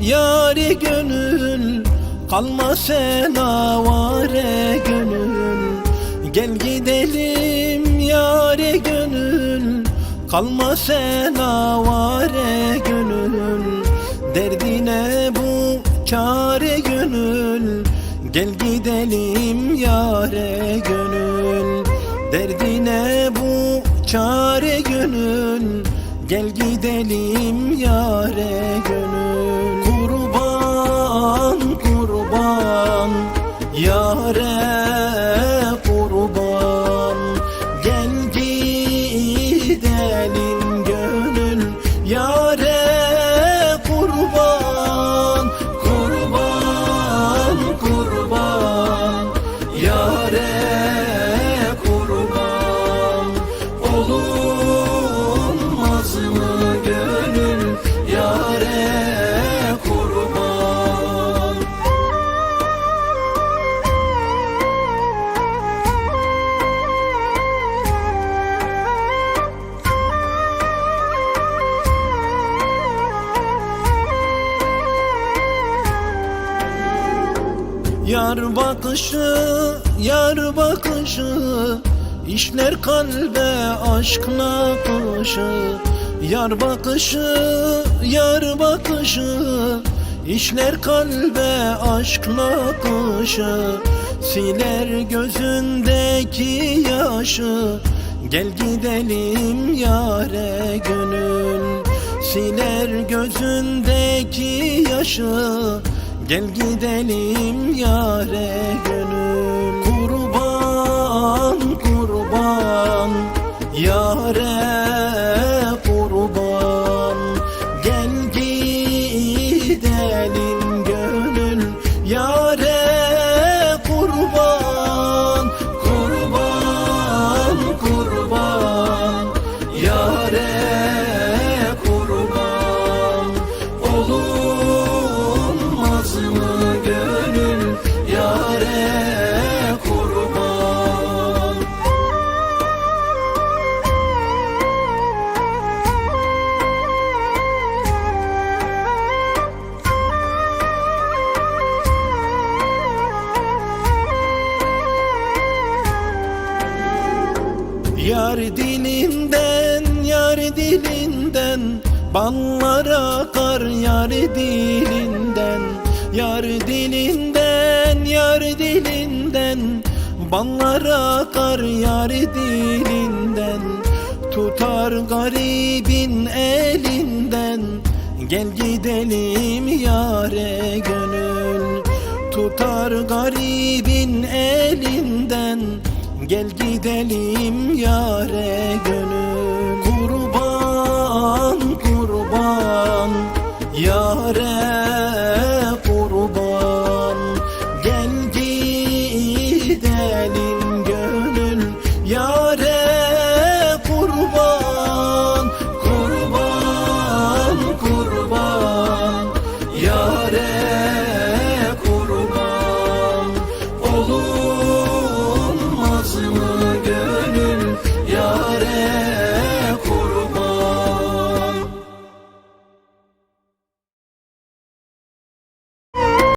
yare gönül Kalma sen avare gönül. Gel gidelim yare gönül Kalma sen avare gönül. Derdine bu çare gönül Gel gidelim yare gönül. Derdine bu çare gönül Gel gidelim yare gönül Yar bakışı, yar bakışı işler kalbe aşk nakışı Yar bakışı, yar bakışı işler kalbe aşk nakışı Siler gözündeki yaşı Gel gidelim yare gönül. Siler gözündeki yaşı Gel gidelim yare gönül. Kurban kurban Yare Yar dilinden, yar dilinden Ballar akar yar dilinden. Yar dilinden, yar dilinden Ballar akar yar dilinden. Tutar garibin elinden Gel gidelim yare gönül. Tutar garibin elinden Gel gidelim yare gönül